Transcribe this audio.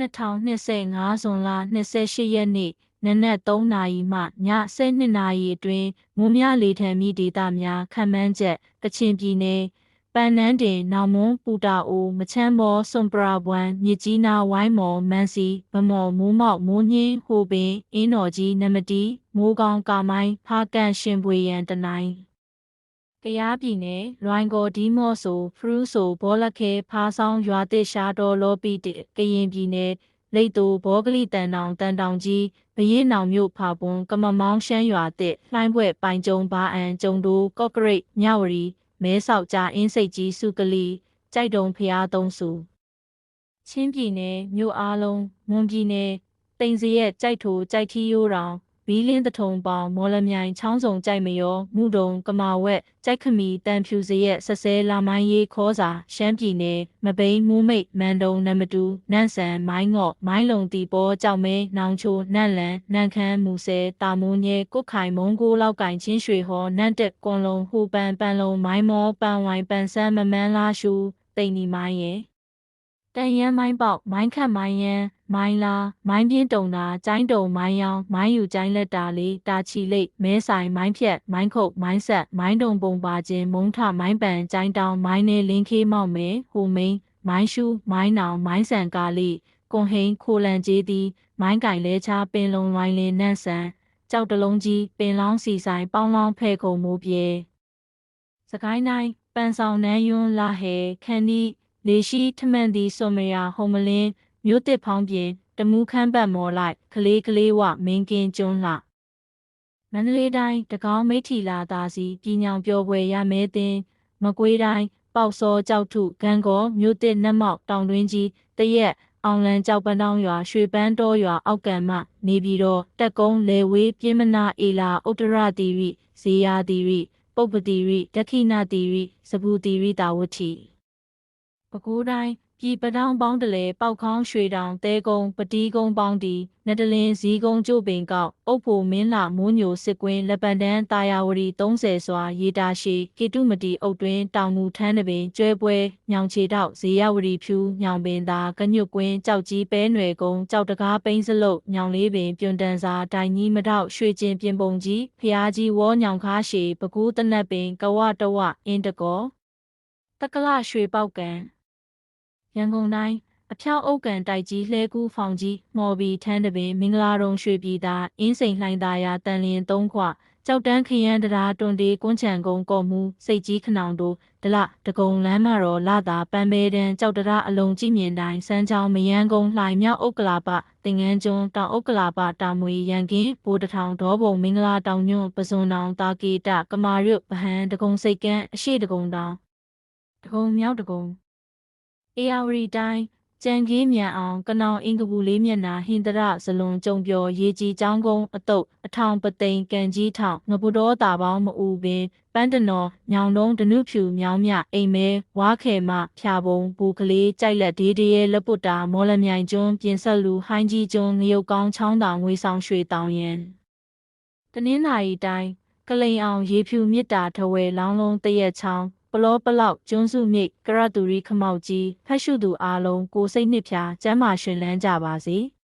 2025ဇွန်လ28ရက်နေ့နနက်3နာရီမှည12နာရီအတွင်းမွန်မြလေထံမိဒေတာများခံမှန်းချက်ကချင်ပြည်နယ်ပန်နန်းတင်နောင်မွန်းပူတာအိုမချမ်းမောစွန်ပရာဘွမ်မြစ်ကြီးနားဝိုင်းမော်မန်စီဗမော်မိုးမောက်မိုးညင်းဟိုပင်အင်းတော်ကြီးနမတီမိုးကောင်းကာမိုင်းဖားကန်ရှင်ပွေရန်တနိုင်း ကရားပြည်နယ်လွိုင်ကော်ဒီမော့ဆိုဖရူးဆိုဘောလခဲဖားဆောင်ရွာတစ်ရှားတော်လောပီတကရင်ပြည်နယ်လိတ်တူဘောဂလိတန်တောင်တန်တောင်ကြီးဘရင်နောင်မြို့ဖာပွန်ကမမောင်းရှမ်းရွာတစ်လှိုင်းဘွဲ့ပိုင်ကျုံဘာအန်ကျုံတိုးကော့ဂရိတ်မြဝတီမဲဆောက်ကြားအင်းစိတ်ကြီးစုကလီကြိုက်တုံဖျားသုံးစုချင်းပြည်နယ်မြို့အားလုံးမွန်ပြည်နယ်တိန်စရက်ကြိုက်ထိုကြိုက်ထီရိုးတောင် ဘီလင်းတထုံပေါင်မော်လမြိုင်ချောင်းစုံကြိုက်မရောမှုတုံကမာဝက်ကြိုက်ခမီတန်ဖြူစရက်ဆဆဲလာမိုင်းရေးခေါ်စာရှမ်းပြည်နယ်မပိန်းမူးမိတ်မန်တုံနမတူနန့်ဆန်မိုင်းငော့မိုင်းလုံတီပေါ်ကြောက်မဲနောင်ချိုနန့်လန်နန့်ခမ်းမူဆဲတာမုံညဲကုတ်ခိုင်မုံကိုလောက်ကင်ချင်းရွှေဟောနန့်တက်ကွန်လုံးဟူပန်ပန်လုံးမိုင်းမောပန်ဝိုင်ပန်ဆန်းမမန်းလာရှူတိန်နီမိုင်းရဲ့တန်ရန်မိုင်းပေါက်မိုင်းခတ်မိုင်းရန် မိုင်းလာမိုင်းပြင်းတုံတာကျိုင်းတုံမိုင်းယောင်မိုင်းယူကျိုင်းလက်တာလေးတာချီလိတ်မဲဆိုင်မိုင်းဖြက်မိုင်းခုတ်မိုင်းဆက်မိုင်းတုံပုံပါခြင်းမုံထမိုင်းပန်ကျိုင်းတောင်မိုင်းနေလင်းခေးမောက်မဲဟိုမိန်မိုင်းရှူမိုင်းနောင်မိုင်းဆန်ကာလိကွန်ဟိန်ခိုလန်ကျေးသည်မိုင်းကင်လဲချပင်လုံးဝိုင်းလင်းနန့်ဆန်ကြောက်တလုံးကြီးပင်လောင်းစီဆိုင်ပေါင်းလောင်းဖဲခုံမိုးပြေစကိုင်းတိုင်းပန်ဆောင်နန်းယွန်းလာဟဲခန်ဒီလေရှိထမန်ဒီဆိုမယာဟုံမလင်း မြို့တစ်ဖောင်းပြင်တမူးခမ်းပတ်မော်လိုက် ကလေးကလေးဝမင်းကင်းကျွန်းလှမန္တလေးတိုင်းတကောင်းမိထီလာသားစီပြည်ညောင်ပြောပွဲရမဲတင်မကွေးတိုင်းပေါက်စောကြောက်ထုဂံကောမြို့တစ်နက်မောက်တောင်တွင်းကြီးတရက်အောင်လန်ကြောက်ပန်းတောင်းရွာရွှေပန်းတော်ရွာအောက်ကံမနေပြီးတော့တက်ကုန်းလေဝေးပြင်းမနာအေလာဥတ္တရတိရိဇေယတိရိပုပ္ပတိရိဒက္ခိဏတိရိစဘူတိရိတာဝတိပဲခူးတိုင်း ပြည်ပတောင်းပေါင်းတလဲပေါက်ခေါင်းရွှေတောင်တဲကုန်းပတီးကုန်းပေါင်းတီနတလင်းဇီးကုန်းကျို့ပင်ကောက်အုပ်ဖို့မင်းလာမိုးညိုစစ်ကွင်းလက်ပံတန်းတာယာဝတီ30စွာရေတာရှိကေတုမတီအုပ်တွင်တောင်မူထန်းတပင်ကျွဲပွဲညောင်ချေတောက်ဇေယဝတီဖြူညောင်ပင်သာကညွတ်ကွင်းကြောက်ကြီးပဲနွယ်ကုန်းကြောက်တကားပိန်းစလုတ်ညောင်လေးပင်ပြွန်တန်စာတိုင်ကြီးမတောက်ရွှေကျင်ပြင်ပုံကြီးဖျားကြီးဝေါညောင်ခါရှည်ပကူးတနက်ပင်ကဝတဝအင်းတကောတက္ကလရွှေပေါက်ကံ ရန်ကုန်တိုင်းအဖျောက်အုပ်ကန်တိုက်ကြီးလှဲကူးဖောင်ကြီးမော်ဘီထန်းတပင်မင်္ဂလာတုံရွှေပြည်သာအင်းစိန်လှိုင်းသာယာတန်လျင်သုံးခွကြောက်တန်းခရမ်းတရားတွန်တေးကွန်းချံကုန်းကော့မှုစိတ်ကြီးခနောင်တို့ဒလတကုံလမ်းမတော်လာသာပန်းပဲတန်းကြောက်တရားအလုံးကြည့်မြင်တိုင်းစမ်းချောင်းမယန်းကုန်းလှိုင်မြောက်ဥက္ကလာပတင်ငန်းကျွန်းတောင်ဥက္ကလာပတာမွေရန်ကင်းဘိုးတထောင်ဒေါဘုံမင်္ဂလာတောင်ညွန့်ပဇွန်တောင်တာကေတကမာရွတ်ဗဟန်းတကုံစိတ်ကန်းအရှိတကုံတောင်တကုံမြောက်တကုံ အေယာဝတီတိုင်းကြံကြီးမြန်အောင်ကနောင်အင်္ဂပူလေးမျက်နာဟင်တရဇလွန်ကြုံပြောရေကြီးချောင်းကုန်းအတုပ်အထောင်ပသိမ်ကန်ကြီးထောင်ငပုတော်တာပေါင်းမအူပင်ပန်းတနော်ညောင်တုံးဒနုဖြူမြောင်းမြအိမ်မဲဝါခဲမဖြာပုံဘူကလေးကြိုက်လက်ဒေးတရဲလက်ပုတ်တာမော်လမြိုင်ကျွန်းပြင်ဆက်လူဟိုင်းကြီးကျွန်းငရုတ်ကောင်းချောင်းတောင်ငွေဆောင်ရွှေတောင်ရန်တနင်္သာရီတိုင်းကလိန်အောင်ရေဖြူမြစ်တာထဝဲလောင်းလုံးတရက်ချောင်း ပလောပလောက်ကျွန်းစုမြိတ်ကရတူရီခမောက်ကြီးဖက်ရှုသူအားလုံးကိုစိတ်နှစ်ဖြာကျမ်းမာရှင်လန်းကြပါစေ။